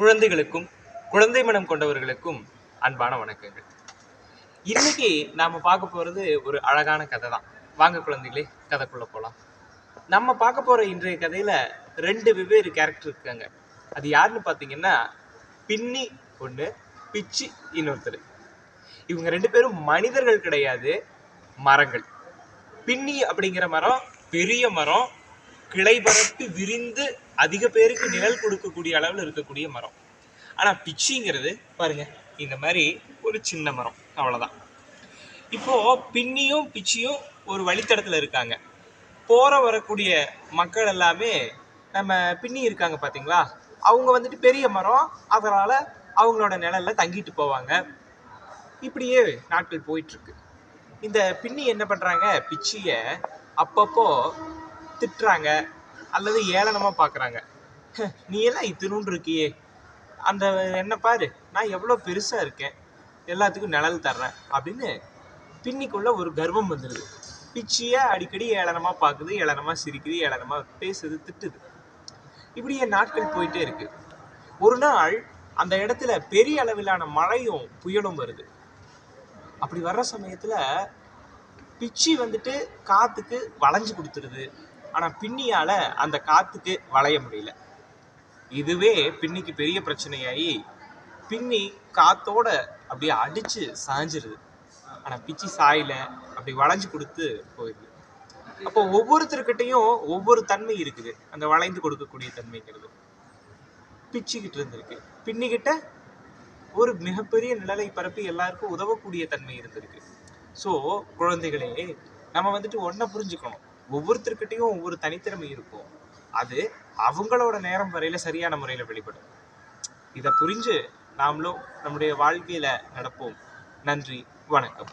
குழந்தைகளுக்கும் குழந்தை மனம் கொண்டவர்களுக்கும் அன்பான வணக்கங்கள். இன்னைக்கு நாம பார்க்க போறது ஒரு அழகான கதை தான் வாங்க குழந்தைகளே கதைக்குள்ள போலாம். நம்ம பார்க்க போற இன்றைய கதையில ரெண்டு வெவ்வேறு கேரக்டர் இருக்காங்க. அது யாருன்னு பார்த்தீங்கன்னா பின்னி ஒன்று பிச்சி இன்னொருத்தர். இவங்க ரெண்டு பேரும் மனிதர்கள் கிடையாது மரங்கள். பின்னி அப்படிங்கிற மரம் பெரிய மரம். கிளை பரப்பி விரிந்து அதிக பேருக்கு நிழல் கொடுக்கக்கூடிய அளவில் இருக்கக்கூடிய மரம். ஆனால் பிச்சிங்கிறது பாருங்க இந்த மாதிரி ஒரு சின்ன மரம். அவ்வளோதான் இப்போ பின்னியும் பிச்சியும் ஒரு வழித்தடத்தில் இருக்காங்க. போற வரக்கூடிய மக்கள் எல்லாமே நம்ம பின்னி இருக்காங்க பார்த்தீங்களா அவங்க வந்துட்டு பெரிய மரம் அதனால அவங்களோட நிழல்ல தங்கிட்டு போவாங்க. இப்படியே நாட்கள் போயிட்டு இருக்கு. இந்த பின்னி என்ன பண்ணுறாங்க பிச்சியை அப்பப்போ திட்டுறாங்க. அல்லது ஏளனமாக பார்க்குறாங்க நீ எல்லாம் இத்தினூண்டு இருக்கியே. அந்த என்ன பாரு நான் எவ்வளோ பெருசாக இருக்கேன். எல்லாத்துக்கும் நிழல் தர்றேன் அப்படின்னு பின்னிக்குள்ள ஒரு கர்வம் வந்துடுது பிச்சிய அடிக்கடி ஏளனமாக பார்க்குது ஏளனமாக சிரிக்குது ஏளனமாக பேசுது திட்டுது. இப்படியே நாட்கள் போயிட்டே இருக்கு. ஒரு நாள் அந்த இடத்துல பெரிய அளவிலான மழையும் புயலும் வருது. அப்படி வர்ற சமயத்தில் பிச்சி வந்துட்டு காற்றுக்கு வளைஞ்சு கொடுத்துருது. ஆனால் பின்னியால் அந்த காற்றுக்கு வளைய முடியல. இதுவே பின்னிக்கு பெரிய பிரச்சனையாகி பின்னி காத்தோட அப்படியே அடித்து சாஞ்சிருது. ஆனால் பிச்சி சாயல. அப்படி வளைஞ்சு கொடுத்து போயிடுது. அப்போ ஒவ்வொருத்தருக்கிட்டையும் ஒவ்வொரு தன்மை இருக்குது. அந்த வளைந்து கொடுக்கக்கூடிய தன்மைங்கிறது. பிச்சுக்கிட்டு இருந்திருக்கு. பின்னிக்கிட்ட ஒரு மிகப்பெரிய நிழலை பரப்பி எல்லாருக்கும் உதவக்கூடிய தன்மை இருந்திருக்கு. ஸோ குழந்தைகளே நம்ம வந்துட்டு ஒன்றை புரிஞ்சுக்கணும். ஒவ்வொருத்தருக்கிட்டையும் ஒவ்வொரு தனித்திறமை இருக்கும். அது அவங்களோட நேரம் வரையில சரியான முறையில் வெளிப்படும். இதை புரிஞ்சு நாமளும் நம்முடைய வாழ்க்கையில நடப்போம். நன்றி வணக்கம்.